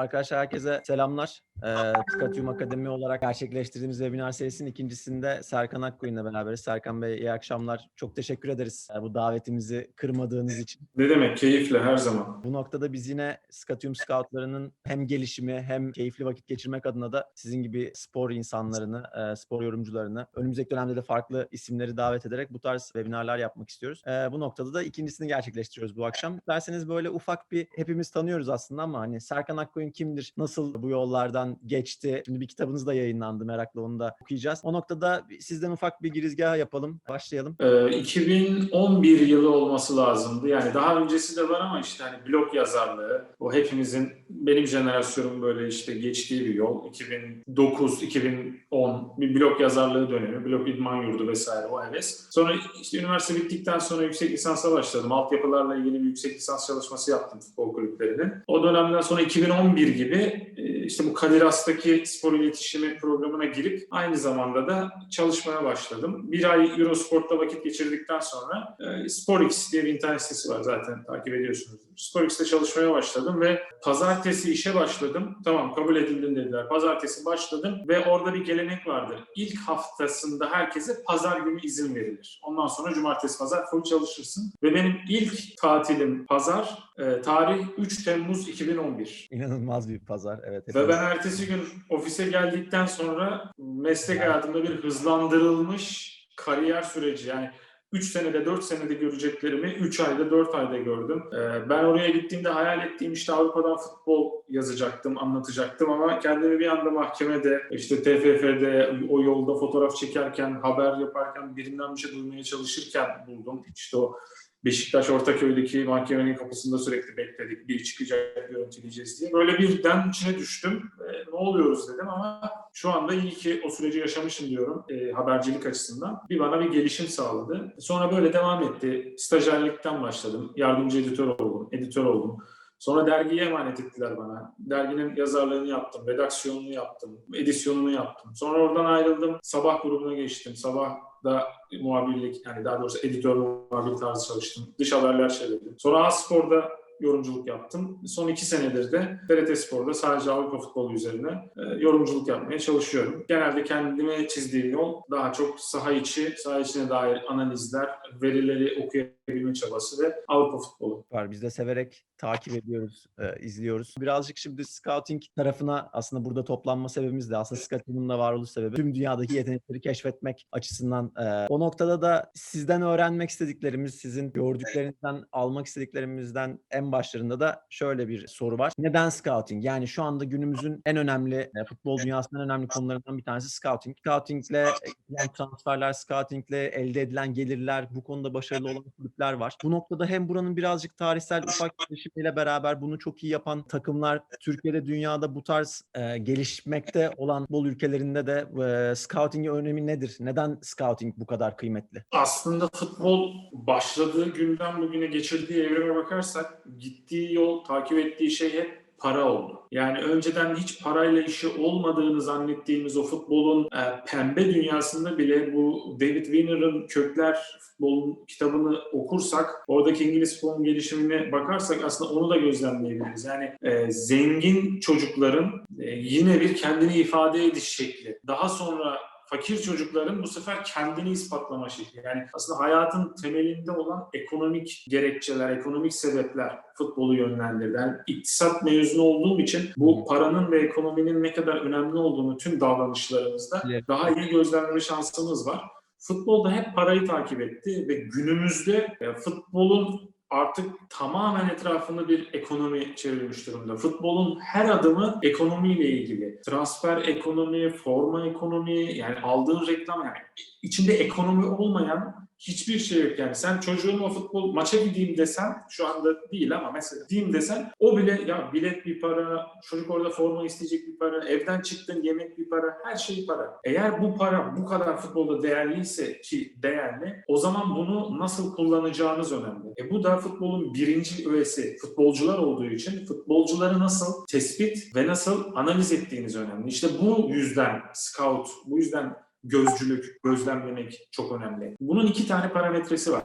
Arkadaşlar herkese selamlar. Ee, Skatyum Akademi olarak gerçekleştirdiğimiz webinar serisinin ikincisinde Serkan Akkoyun'la beraberiz. Serkan Bey iyi akşamlar. Çok teşekkür ederiz e, bu davetimizi kırmadığınız için. Ne demek keyifle her zaman. Bu noktada biz yine Skatyum Scoutlarının hem gelişimi hem keyifli vakit geçirmek adına da sizin gibi spor insanlarını, e, spor yorumcularını önümüzdeki dönemde de farklı isimleri davet ederek bu tarz webinarlar yapmak istiyoruz. E, Bu noktada da ikincisini gerçekleştiriyoruz bu akşam. Derseniz böyle ufak bir hepimiz tanıyoruz aslında ama hani Serkan Akkoyun kimdir? Nasıl bu yollardan geçti? Şimdi bir kitabınız da yayınlandı merakla onu da okuyacağız. O noktada sizden ufak bir girizgah yapalım. Başlayalım. Ee, 2011 yılı olması lazımdı. Yani daha öncesi de var ama işte hani blog yazarlığı, o hepimizin benim jenerasyonum böyle işte geçtiği bir yol. 2009, 2010 bir blog yazarlığı dönemi, blog idman yurdu vesaire o heves. Sonra işte üniversite bittikten sonra yüksek lisansa başladım. Altyapılarla ilgili bir yüksek lisans çalışması yaptım futbol kulüplerinin. O dönemden sonra 2011 gibi e, işte bu Kadir Has'taki spor iletişimi programına girip aynı zamanda da çalışmaya başladım. Bir ay Eurosport'ta vakit geçirdikten sonra e, SporX diye bir internet sitesi var zaten takip ediyorsunuz. SporX'te çalışmaya başladım ve pazartesi işe başladım. Tamam kabul edildin dediler. Pazartesi başladım ve orada bir gelenek vardır. İlk haftasında herkese pazar günü izin verilir. Ondan sonra cumartesi pazar full çalışırsın. Ve benim ilk tatilim pazar, e, tarih 3 Temmuz 2011. İnanılmaz bir pazar. Evet. Ve ben ertesi gün ofise geldikten sonra meslek hayatımda bir hızlandırılmış kariyer süreci yani 3 senede 4 senede göreceklerimi 3 ayda 4 ayda gördüm. Ee, Ben oraya gittiğimde hayal ettiğim işte Avrupa'dan futbol yazacaktım, anlatacaktım ama kendimi bir anda mahkemede, işte TFF'de o yolda fotoğraf çekerken, haber yaparken, birinden bir şey duymaya çalışırken buldum. İşte o Beşiktaş Ortaköy'deki mahkemenin kapısında sürekli bekledik. Bir çıkacak, görüntüleyeceğiz diye. Böyle birden içine düştüm. E, ne oluyoruz dedim ama şu anda iyi ki o süreci yaşamışım diyorum e, habercilik açısından. Bir bana bir gelişim sağladı. Sonra böyle devam etti. Stajyerlikten başladım. Yardımcı editör oldum, editör oldum. Sonra dergiye emanet ettiler bana. Derginin yazarlığını yaptım, redaksiyonunu yaptım, edisyonunu yaptım. Sonra oradan ayrıldım. Sabah grubuna geçtim. Sabah da muhabirlik, yani daha doğrusu editör muhabir tarzı çalıştım. Dış haberler çevirdim. Sonra A-Spor'da yorumculuk yaptım. Son iki senedir de TRT Spor'da sadece Avrupa futbolu üzerine e, yorumculuk yapmaya çalışıyorum. Genelde kendime çizdiğim yol daha çok saha içi, saha içine dair analizler, verileri okuyabilme çabası ve Avrupa futbolu. var. Biz de severek takip ediyoruz, e, izliyoruz. Birazcık şimdi scouting tarafına aslında burada toplanma sebebimiz de aslında scouting'in de varoluş sebebi tüm dünyadaki yetenekleri keşfetmek açısından. e, o noktada da sizden öğrenmek istediklerimiz, sizin gördüklerinizden almak istediklerimizden en başlarında da şöyle bir soru var. Neden scouting? Yani şu anda günümüzün en önemli e, futbol dünyasının en önemli konularından bir tanesi scouting. Scoutingle yapılan transferler, scoutingle elde edilen gelirler, bu konuda başarılı olan kulüpler var. Bu noktada hem buranın birazcık tarihsel ufak gelişimiyle beraber bunu çok iyi yapan takımlar, Türkiye'de, dünyada bu tarz e, gelişmekte olan futbol ülkelerinde de e, scouting'in önemi nedir? Neden scouting bu kadar kıymetli? Aslında futbol başladığı günden bugüne geçirdiği evrime bakarsak gittiği yol, takip ettiği şey hep para oldu. Yani önceden hiç parayla işi olmadığını zannettiğimiz o futbolun e, pembe dünyasında bile bu David Wiener'ın Kökler futbolun kitabını okursak, oradaki İngiliz futbolun gelişimine bakarsak aslında onu da gözlemleyebiliriz. Yani e, zengin çocukların e, yine bir kendini ifade ediş şekli. Daha sonra fakir çocukların bu sefer kendini ispatlama şekli. Yani aslında hayatın temelinde olan ekonomik gerekçeler, ekonomik sebepler futbolu yönlendirdi. Yani iktisat mezunu olduğum için bu paranın ve ekonominin ne kadar önemli olduğunu tüm davranışlarımızda Evet. daha iyi gözlemleme şansımız var. Futbolda hep parayı takip etti ve günümüzde e, futbolun artık tamamen etrafında bir ekonomi çevrilmiş durumda. Futbolun her adımı ekonomiyle ilgili. Transfer ekonomi, forma ekonomi, yani aldığın reklam yani içinde ekonomi olmayan hiçbir şey yok yani. Sen çocuğumla futbol maça gideyim desen şu anda değil ama mesela gideyim desen o bile ya bilet bir para, çocuk orada forma isteyecek bir para, evden çıktın yemek bir para, her şey para. Eğer bu para bu kadar futbolda değerliyse ki değerli o zaman bunu nasıl kullanacağınız önemli. E bu da futbolun birinci öğesi futbolcular olduğu için futbolcuları nasıl tespit ve nasıl analiz ettiğiniz önemli. İşte bu yüzden scout, bu yüzden gözcülük, gözlemlemek çok önemli. Bunun iki tane parametresi var.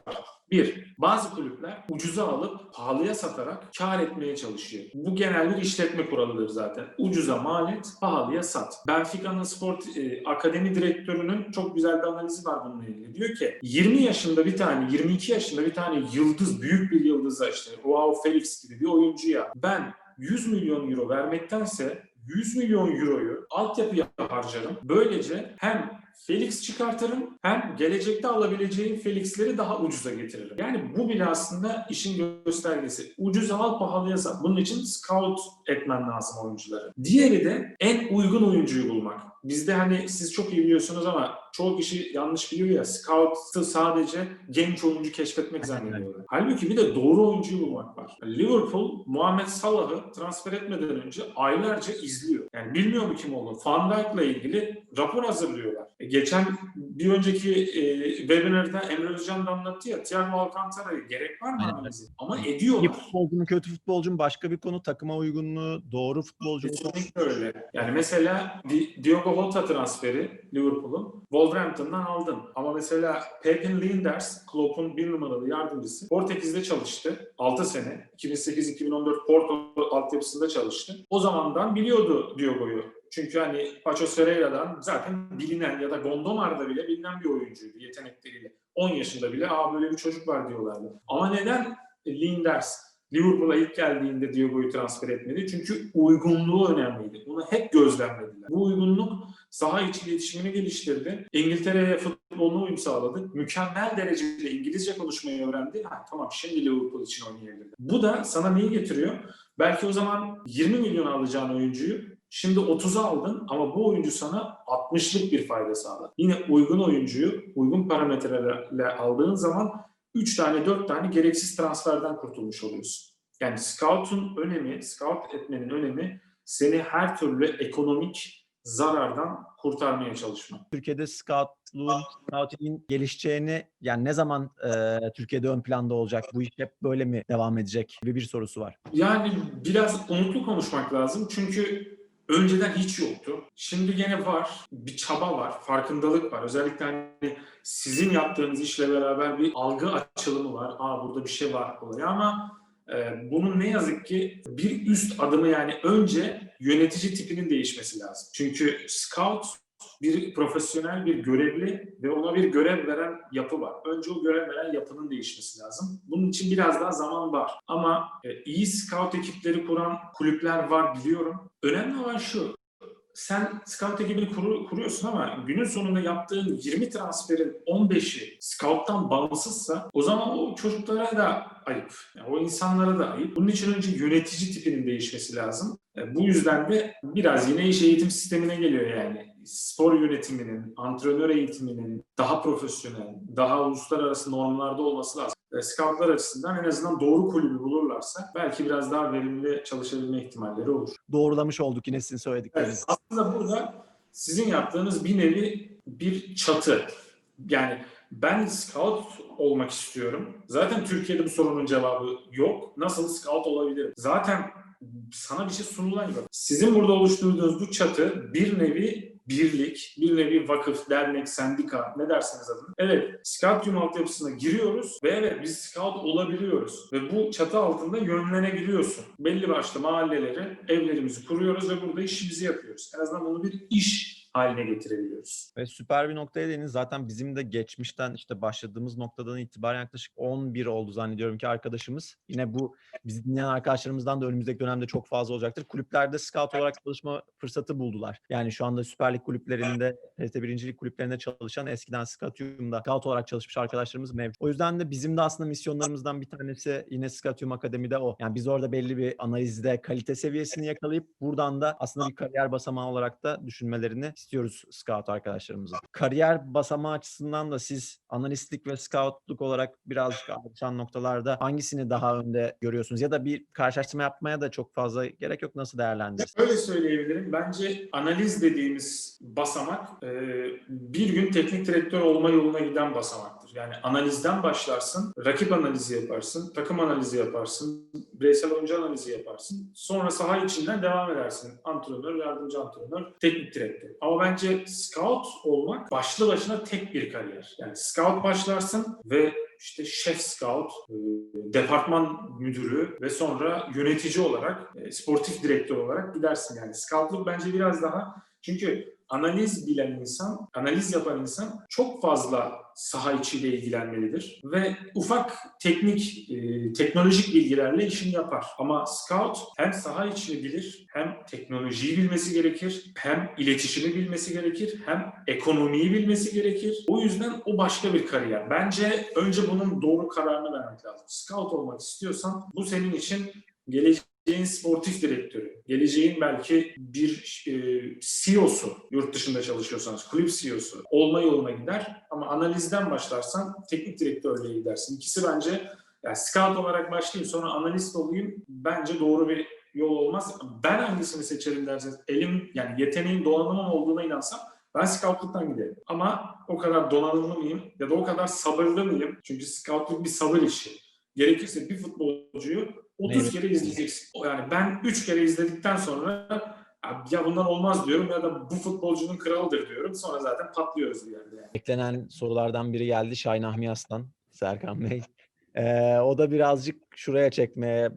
Bir, bazı kulüpler ucuza alıp pahalıya satarak kar etmeye çalışıyor. Bu genel bir işletme kuralıdır zaten. Ucuza mal et, pahalıya sat. Benfica'nın spor e, akademi direktörünün çok güzel bir analizi var bununla ilgili. Diyor ki 20 yaşında bir tane, 22 yaşında bir tane yıldız, büyük bir yıldıza işte Joao Felix gibi bir oyuncuya ben 100 milyon euro vermektense 100 milyon euroyu altyapıya harcarım. Böylece hem Felix çıkartırım hem gelecekte alabileceğim Felix'leri daha ucuza getiririm. Yani bu bile aslında işin göstergesi. Ucuza al pahalıya sat. Bunun için scout etmen lazım oyuncuları. Diğeri de en uygun oyuncuyu bulmak. Bizde hani siz çok iyi biliyorsunuz ama çoğu kişi yanlış biliyor ya scout'ı sadece genç oyuncu keşfetmek zannediyorlar. Halbuki bir de doğru oyuncuyu bulmak var. Liverpool Muhammed Salah'ı transfer etmeden önce aylarca izliyor. Yani bilmiyor mu kim olduğunu. Van Dijk'la ilgili rapor hazırlıyorlar. Geçen bir önceki e, webinarda Emre Özcan da anlattı ya Thiago Alcantara'ya gerek var mı analizi? Ama İyi ediyorlar. futbolcu mu kötü futbolcu mu başka bir konu. Takıma uygunluğu, doğru futbolcu mu? Kesinlikle öyle. Yani mesela Di- Diogo Jota transferi Liverpool'un Wolverhampton'dan aldın. Ama mesela Pepin Linders, Klopp'un bir numaralı yardımcısı. Portekiz'de çalıştı. 6 sene. 2008-2014 Porto altyapısında çalıştı. O zamandan biliyordu Diogo'yu. Çünkü hani Paço Ferreira'dan zaten bilinen ya da Gondomar'da bile bilinen bir oyuncuydu yetenekleriyle. 10 yaşında bile aa böyle bir çocuk var diyorlardı. Ama neden Linders Liverpool'a ilk geldiğinde Diogo'yu transfer etmedi? Çünkü uygunluğu önemliydi. Bunu hep gözlemlediler. Bu uygunluk saha içi iletişimini geliştirdi. İngiltere'ye futboluna uyum sağladı. Mükemmel derecede İngilizce konuşmayı öğrendi. Ha, tamam şimdi Liverpool için oynayabilir. Bu da sana neyi getiriyor? Belki o zaman 20 milyon alacağın oyuncuyu Şimdi 30'a aldın ama bu oyuncu sana 60'lık bir fayda sağladı. Yine uygun oyuncuyu uygun parametrelerle aldığın zaman 3 tane 4 tane gereksiz transferden kurtulmuş oluyorsun. Yani scout'un önemi, scout etmenin önemi seni her türlü ekonomik zarardan kurtarmaya çalışmak. Türkiye'de scoutluğun, scouting'in gelişeceğini yani ne zaman e, Türkiye'de ön planda olacak? Bu iş hep böyle mi devam edecek gibi bir sorusu var. Yani biraz umutlu konuşmak lazım çünkü önceden hiç yoktu. Şimdi gene var, bir çaba var, farkındalık var. Özellikle hani sizin yaptığınız işle beraber bir algı açılımı var. Aa burada bir şey var olayı ama e, bunun ne yazık ki bir üst adımı yani önce yönetici tipinin değişmesi lazım. Çünkü scout bir profesyonel bir görevli ve ona bir görev veren yapı var. Önce o görev veren yapının değişmesi lazım. Bunun için biraz daha zaman var. Ama e, iyi scout ekipleri kuran kulüpler var biliyorum. Önemli olan şu. Sen scout ekibini kuru- kuruyorsun ama günün sonunda yaptığın 20 transferin 15'i scout'tan bağımsızsa o zaman o çocuklara da ayıp. Yani o insanlara da ayıp. Bunun için önce yönetici tipinin değişmesi lazım. E, Bu yüzden de biraz yine iş eğitim sistemine geliyor yani. Spor yönetiminin, antrenör eğitiminin daha profesyonel, daha uluslararası normlarda olması lazım. E, Scoutlar açısından en azından doğru kulübü bulurlarsa belki biraz daha verimli çalışabilme ihtimalleri olur. Doğrulamış olduk yine sizin söyledikleriniz. Evet, aslında burada sizin yaptığınız bir nevi bir çatı. Yani ben scout olmak istiyorum. Zaten Türkiye'de bu sorunun cevabı yok. Nasıl scout olabilirim? Zaten sana bir şey sunulan yok. Sizin burada oluşturduğunuz bu çatı bir nevi birlik, bir nevi vakıf, dernek, sendika ne derseniz adını. Evet, Scoutium altyapısına giriyoruz ve evet biz scout olabiliyoruz. Ve bu çatı altında yönlenebiliyorsun. Belli başlı mahalleleri, evlerimizi kuruyoruz ve burada işimizi yapıyoruz. En azından bunu bir iş haline getirebiliyoruz. Ve süper bir noktaya değindiniz. Zaten bizim de geçmişten işte başladığımız noktadan itibaren yaklaşık 11 oldu zannediyorum ki arkadaşımız. Yine bu bizi dinleyen arkadaşlarımızdan da önümüzdeki dönemde çok fazla olacaktır. Kulüplerde scout olarak çalışma fırsatı buldular. Yani şu anda Süper Lig kulüplerinde, TRT 1. Lig kulüplerinde çalışan eskiden Scatium'da scout olarak çalışmış arkadaşlarımız mevcut. O yüzden de bizim de aslında misyonlarımızdan bir tanesi yine Scatium Akademi'de o. Yani biz orada belli bir analizde kalite seviyesini yakalayıp buradan da aslında bir kariyer basamağı olarak da düşünmelerini istiyoruz scout arkadaşlarımızın. Kariyer basamağı açısından da siz analistlik ve scoutluk olarak birazcık ayrışan noktalarda hangisini daha önde görüyorsunuz? Ya da bir karşılaştırma yapmaya da çok fazla gerek yok. Nasıl değerlendirirsiniz? Öyle söyleyebilirim. Bence analiz dediğimiz basamak bir gün teknik direktör olma yoluna giden basamaktır. Yani analizden başlarsın, rakip analizi yaparsın, takım analizi yaparsın, bireysel oyuncu analizi yaparsın. Sonra saha içinden devam edersin. Antrenör, yardımcı antrenör, teknik direktör. Ama bence scout olmak başlı başına tek bir kariyer. Yani scout başlarsın ve işte şef scout, e, departman müdürü ve sonra yönetici olarak, e, sportif direktör olarak gidersin yani. Scoutluk bence biraz daha çünkü analiz bilen insan, analiz yapan insan çok fazla saha içiyle ilgilenmelidir ve ufak teknik, e, teknolojik bilgilerle işini yapar. Ama scout hem saha içini bilir, hem teknolojiyi bilmesi gerekir, hem iletişimi bilmesi gerekir, hem ekonomiyi bilmesi gerekir. O yüzden o başka bir kariyer. Bence önce bunun doğru kararını vermek lazım. Scout olmak istiyorsan bu senin için gelecek geleceğin sportif direktörü, geleceğin belki bir e, CEO'su, yurt dışında çalışıyorsanız kulüp CEO'su olma yoluna gider. Ama analizden başlarsan teknik direktörlüğe gidersin. İkisi bence yani scout olarak başlayayım sonra analist olayım bence doğru bir yol olmaz. Ben hangisini seçerim derseniz elim yani yeteneğin donanımın olduğuna inansam ben scoutluktan giderim. Ama o kadar donanımlı mıyım ya da o kadar sabırlı mıyım? Çünkü scoutluk bir sabır işi. Gerekirse bir futbolcuyu 30 Evet. kere izleyeceksin. Yani ben 3 kere izledikten sonra ya bundan olmaz diyorum ya da bu futbolcunun kralıdır diyorum. Sonra zaten patlıyoruz bir yerde yani. Beklenen sorulardan biri geldi Şahin Ahmi Aslan, Serkan Bey. Ee, o da birazcık şuraya çekmeye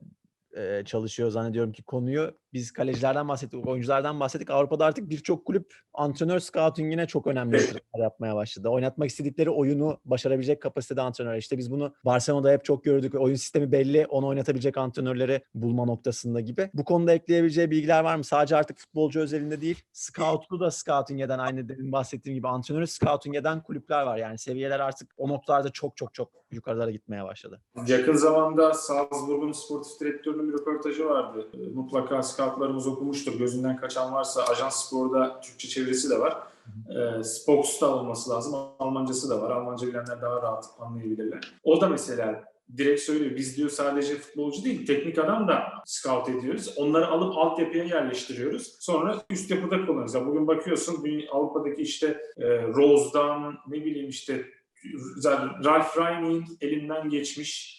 e, çalışıyor zannediyorum ki konuyu. Biz kalecilerden bahsettik, oyunculardan bahsettik. Avrupa'da artık birçok kulüp antrenör scouting'ine çok önemli yatırımlar yapmaya başladı. Oynatmak istedikleri oyunu başarabilecek kapasitede antrenör. İşte biz bunu Barcelona'da hep çok gördük. Oyun sistemi belli, onu oynatabilecek antrenörleri bulma noktasında gibi. Bu konuda ekleyebileceği bilgiler var mı? Sadece artık futbolcu özelinde değil, scout'u da scouting aynı demin bahsettiğim gibi antrenörü scouting kulüpler var. Yani seviyeler artık o noktalarda çok çok çok yukarılara gitmeye başladı. Yakın zamanda Salzburg'un sportif direktörünün bir röportajı vardı. Mutlaka scoutlarımız okumuştur. Gözünden kaçan varsa Ajans Spor'da Türkçe çevirisi de var. E, Spox'ta olması lazım. Almancası da var. Almanca bilenler daha rahat anlayabilirler. O da mesela direkt söylüyor. Biz diyor sadece futbolcu değil, teknik adam da scout ediyoruz. Onları alıp altyapıya yerleştiriyoruz. Sonra üst yapıda kullanıyoruz. Ya bugün bakıyorsun Avrupa'daki işte e, Rose'dan ne bileyim işte Ralf Rangnick elinden geçmiş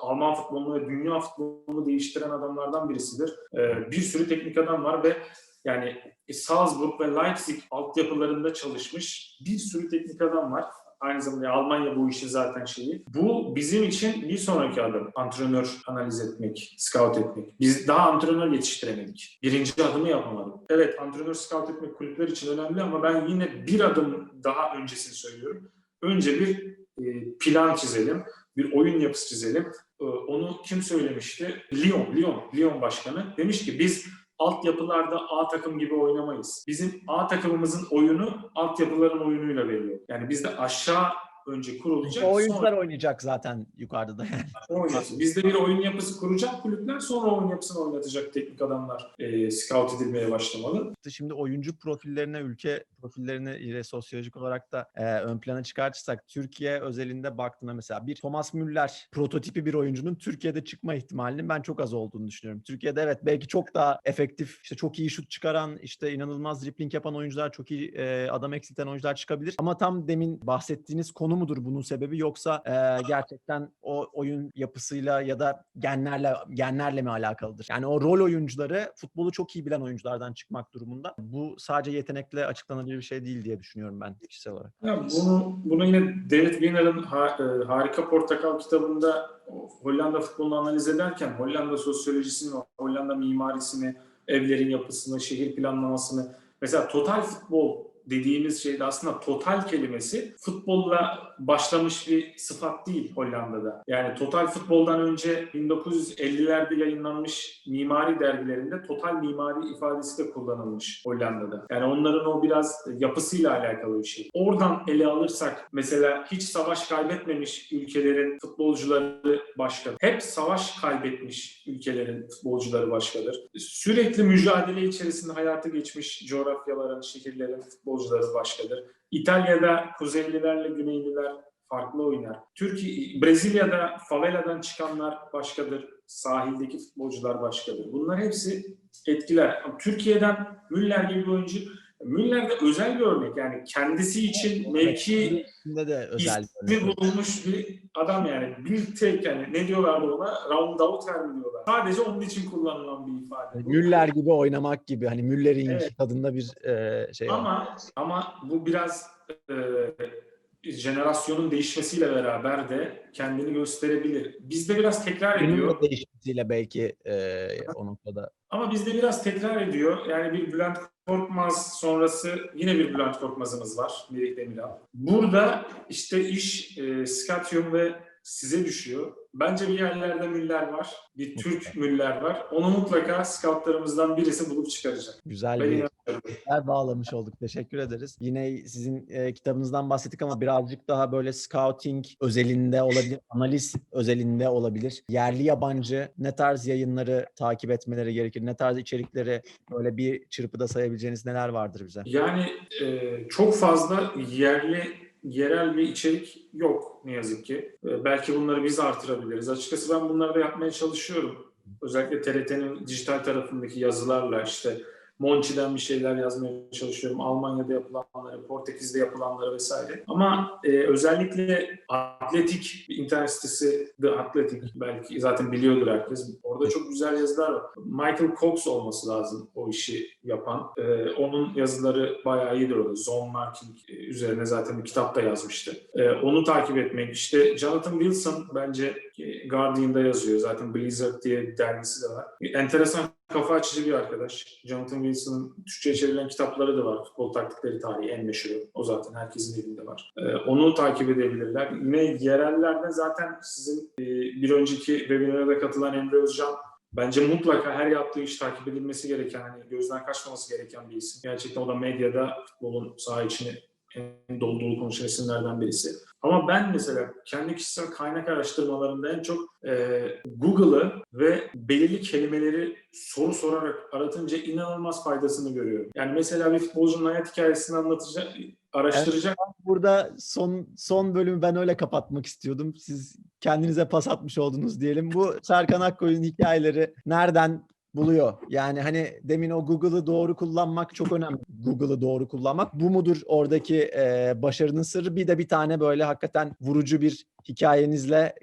Alman futbolunu ve dünya futbolunu değiştiren adamlardan birisidir. Ee, bir sürü teknik adam var ve yani Salzburg ve Leipzig altyapılarında çalışmış bir sürü teknik adam var. Aynı zamanda Almanya bu işin zaten şeyi. Bu bizim için bir sonraki adım. Antrenör analiz etmek, scout etmek. Biz daha antrenör yetiştiremedik. Birinci adımı yapamadık. Evet antrenör scout etmek kulüpler için önemli ama ben yine bir adım daha öncesini söylüyorum. Önce bir e, plan çizelim, bir oyun yapısı çizelim. E, Onu kim söylemişti? Lyon, Lyon, Lyon başkanı. Demiş ki biz altyapılarda A takım gibi oynamayız. Bizim A takımımızın oyunu altyapıların oyunuyla belli. Yani bizde aşağı önce kurulacak. İşte oyuncular sonra oynayacak zaten yukarıda da. oynasın. Bizde bir oyun yapısı kuracak kulüpler sonra oyun yapısını oynatacak teknik adamlar e, scout edilmeye başlamalı. Şimdi oyuncu profillerine, ülke profillerine ile sosyolojik olarak da e, ön plana çıkartırsak Türkiye özelinde baktığında mesela bir Thomas Müller prototipi bir oyuncunun Türkiye'de çıkma ihtimalinin ben çok az olduğunu düşünüyorum. Türkiye'de evet belki çok daha efektif, işte çok iyi şut çıkaran, işte inanılmaz dribbling yapan oyuncular, çok iyi e, adam eksilten oyuncular çıkabilir. Ama tam demin bahsettiğiniz konu mudur bunun sebebi yoksa e, gerçekten o oyun yapısıyla ya da genlerle genlerle mi alakalıdır? Yani o rol oyuncuları futbolu çok iyi bilen oyunculardan çıkmak durumunda. Bu sadece yetenekle açıklanabilir bir şey değil diye düşünüyorum ben kişisel olarak. Ya bunu, bunu yine David Wiener'ın ha- Harika Portakal kitabında Hollanda futbolunu analiz ederken Hollanda sosyolojisini, Hollanda mimarisini, evlerin yapısını, şehir planlamasını mesela total futbol dediğimiz şeyde aslında total kelimesi futbolla başlamış bir sıfat değil Hollanda'da. Yani total futboldan önce 1950'lerde yayınlanmış mimari dergilerinde total mimari ifadesi de kullanılmış Hollanda'da. Yani onların o biraz yapısıyla alakalı bir şey. Oradan ele alırsak mesela hiç savaş kaybetmemiş ülkelerin futbolcuları başkadır. Hep savaş kaybetmiş ülkelerin futbolcuları başkadır. Sürekli mücadele içerisinde hayatı geçmiş coğrafyaların, şehirlerin futbolcuları başkadır. İtalya'da Kuzeylilerle Güneyliler farklı oynar. Türkiye, Brezilya'da faveladan çıkanlar başkadır. Sahildeki futbolcular başkadır. Bunlar hepsi etkiler. Türkiye'den Müller gibi bir oyuncu Müller de özel bir örnek. Yani kendisi için mevki İçinde de özel bir bulunmuş bir adam yani. Bir tek yani ne diyorlardı ona? Roundabout mi diyorlar. Sadece onun için kullanılan bir ifade. Bu- Müller gibi oynamak gibi hani Müller'in Evet. tadında bir e, şey var. Ama ama bu biraz e, jenerasyonun değişmesiyle beraber de kendini gösterebilir. Bizde biraz tekrar Bunun ediyor. değişmesiyle belki e, o noktada. Ama bizde biraz tekrar ediyor. Yani bir Bülent Korkmaz sonrası yine bir Bülent Korkmaz'ımız var. Melih Demiral. Burada işte iş e, Skatyum ve size düşüyor. Bence bir yerlerde Müller var. Bir Türk Müller var. Onu mutlaka scoutlarımızdan birisi bulup çıkaracak. Güzel Ben bir bağlamış olduk. Teşekkür ederiz. Yine sizin e, kitabınızdan bahsettik ama birazcık daha böyle scouting özelinde olabilir, analiz özelinde olabilir. Yerli yabancı ne tarz yayınları takip etmeleri gerekir? Ne tarz içerikleri böyle bir çırpıda sayabileceğiniz neler vardır bize? Yani e, çok fazla yerli yerel bir içerik yok ne yazık ki. E, belki bunları biz artırabiliriz. Açıkçası ben bunları da yapmaya çalışıyorum. Özellikle TRT'nin dijital tarafındaki yazılarla işte Monchi'den bir şeyler yazmaya çalışıyorum. Almanya'da yapılanları, Portekiz'de yapılanları vesaire. Ama e, özellikle atletik bir internet sitesi The Athletic belki zaten biliyordur herkes. Orada çok güzel yazılar var. Michael Cox olması lazım o işi yapan. E, onun yazıları bayağı iyidir orada. Zone marking e, üzerine zaten bir kitap da yazmıştı. E, onu takip etmek. İşte Jonathan Wilson bence Guardian'da yazıyor. Zaten Blizzard diye bir dergisi de var. Enteresan kafa açıcı bir arkadaş. Jonathan Wilson'ın Türkçe'ye çevrilen kitapları da var. Futbol taktikleri tarihi en meşhuru. O zaten herkesin elinde var. Ee, onu takip edebilirler. Yine yerellerde zaten sizin e, bir önceki webinara da katılan Emre Özcan Bence mutlaka her yaptığı iş takip edilmesi gereken, hani gözden kaçmaması gereken bir isim. Gerçekten o da medyada futbolun saha içini en dolu dolu konuşan isimlerden birisi. Ama ben mesela kendi kişisel kaynak araştırmalarımda en çok e, Google'ı ve belirli kelimeleri soru sorarak aratınca inanılmaz faydasını görüyorum. Yani mesela bir futbolcunun hayat hikayesini anlatacak, araştıracak. Burada son son bölümü ben öyle kapatmak istiyordum. Siz kendinize pas atmış oldunuz diyelim. Bu Serkan Akkoy'un hikayeleri nereden buluyor? Yani hani demin o Google'ı doğru kullanmak çok önemli. Google'ı doğru kullanmak. Bu mudur oradaki e, başarının sırrı? Bir de bir tane böyle hakikaten vurucu bir hikayenizle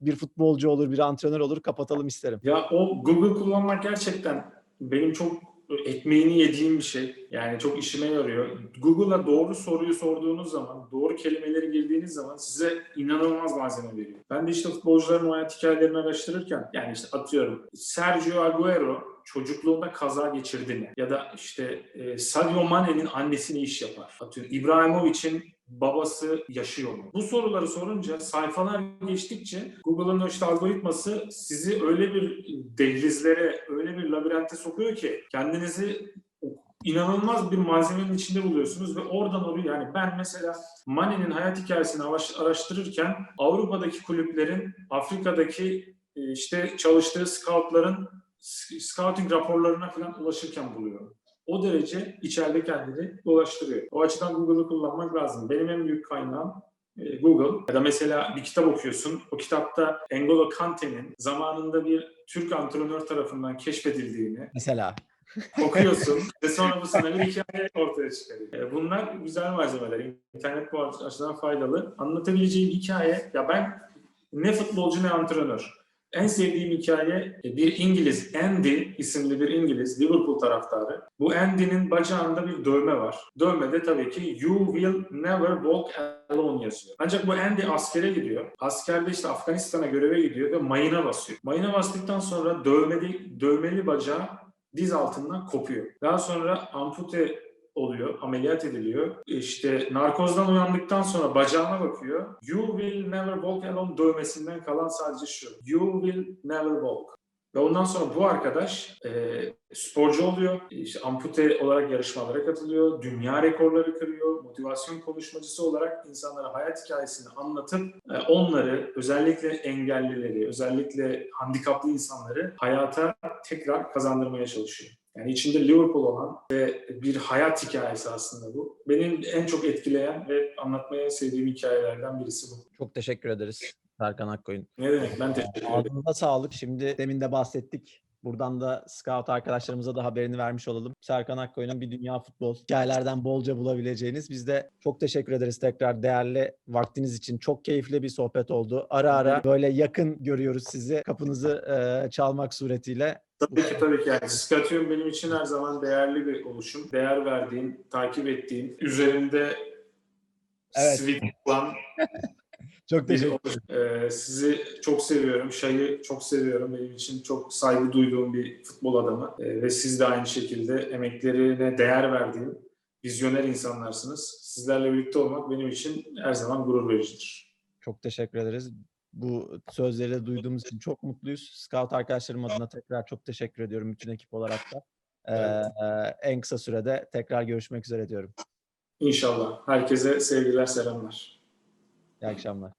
bir futbolcu olur, bir antrenör olur kapatalım isterim. Ya o Google kullanmak gerçekten benim çok ekmeğini yediğim bir şey. Yani çok işime yarıyor. Google'a doğru soruyu sorduğunuz zaman, doğru kelimeleri girdiğiniz zaman size inanılmaz malzeme veriyor. Ben de işte futbolcuların hayat hikayelerini araştırırken yani işte atıyorum Sergio Aguero çocukluğunda kaza geçirdi mi? Ya da işte e, Sadio Mane'nin annesi ne iş yapar? Atıyorum İbrahimovic'in babası yaşıyor mu? Bu soruları sorunca sayfalar geçtikçe Google'ın işte algoritması sizi öyle bir dehlizlere, öyle bir labirente sokuyor ki kendinizi inanılmaz bir malzemenin içinde buluyorsunuz ve oradan oraya yani ben mesela Mane'nin hayat hikayesini araştırırken Avrupa'daki kulüplerin Afrika'daki e, işte çalıştığı scoutların scouting raporlarına falan ulaşırken buluyorum. O derece içeride kendini dolaştırıyor. O açıdan Google'ı kullanmak lazım. Benim en büyük kaynağım e, Google. Ya da mesela bir kitap okuyorsun. O kitapta N'Golo Kante'nin zamanında bir Türk antrenör tarafından keşfedildiğini Mesela okuyorsun ve sonra bu sana bir hikaye ortaya çıkarıyor. E, Bunlar güzel malzemeler. İnternet bu açıdan faydalı. Anlatabileceğim hikaye, ya ben ne futbolcu ne antrenör. En sevdiğim hikaye e, bir İngiliz, Andy isimli bir İngiliz, Liverpool taraftarı. Bu Andy'nin bacağında bir dövme var. Dövmede tabii ki You will never walk alone yazıyor. Ancak bu Andy askere gidiyor. Askerde işte Afganistan'a göreve gidiyor ve mayına basıyor. Mayına bastıktan sonra dövmeli, dövmeli bacağı diz altından kopuyor. Daha sonra ampute oluyor, ameliyat ediliyor. İşte narkozdan uyandıktan sonra bacağına bakıyor. You will never walk alone dövmesinden kalan sadece şu. You will never walk. Ve ondan sonra bu arkadaş e, sporcu oluyor, işte ampute olarak yarışmalara katılıyor, dünya rekorları kırıyor, motivasyon konuşmacısı olarak insanlara hayat hikayesini anlatıp e, onları, özellikle engellileri, özellikle handikaplı insanları hayata tekrar kazandırmaya çalışıyor. Yani içinde Liverpool olan ve bir hayat hikayesi aslında bu. Benim en çok etkileyen ve anlatmaya sevdiğim hikayelerden birisi bu. çok teşekkür ederiz Serkan Akkoyun. Ne demek? Ben teşekkür ederim. Ağzınıza sağlık. Şimdi demin de bahsettik. Buradan da scout arkadaşlarımıza da haberini vermiş olalım. Serkan Akkoyun'un bir dünya futbol hikayelerden bolca bulabileceğiniz. Biz de çok teşekkür ederiz tekrar değerli vaktiniz için. Çok keyifli bir sohbet oldu. Ara ara böyle yakın görüyoruz sizi. Kapınızı e, çalmak suretiyle. Tabii ki tabii ki. Yani Skatyum benim için her zaman değerli bir oluşum. Değer verdiğim, takip ettiğim, üzerinde Evet. sweet olan Çok teşekkür olur. Ee, sizi çok seviyorum. Şay'ı çok seviyorum. Benim için çok saygı duyduğum bir futbol adamı. Ee, ve siz de aynı şekilde emeklerine değer verdiğim vizyoner insanlarsınız. Sizlerle birlikte olmak benim için her zaman gurur vericidir. Çok teşekkür ederiz. Bu sözleri duyduğumuz için çok mutluyuz. Scout arkadaşlarım adına tekrar çok teşekkür ediyorum bütün ekip olarak da. Ee, en kısa sürede tekrar görüşmek üzere diyorum. İnşallah. Herkese sevgiler, selamlar. İyi akşamlar.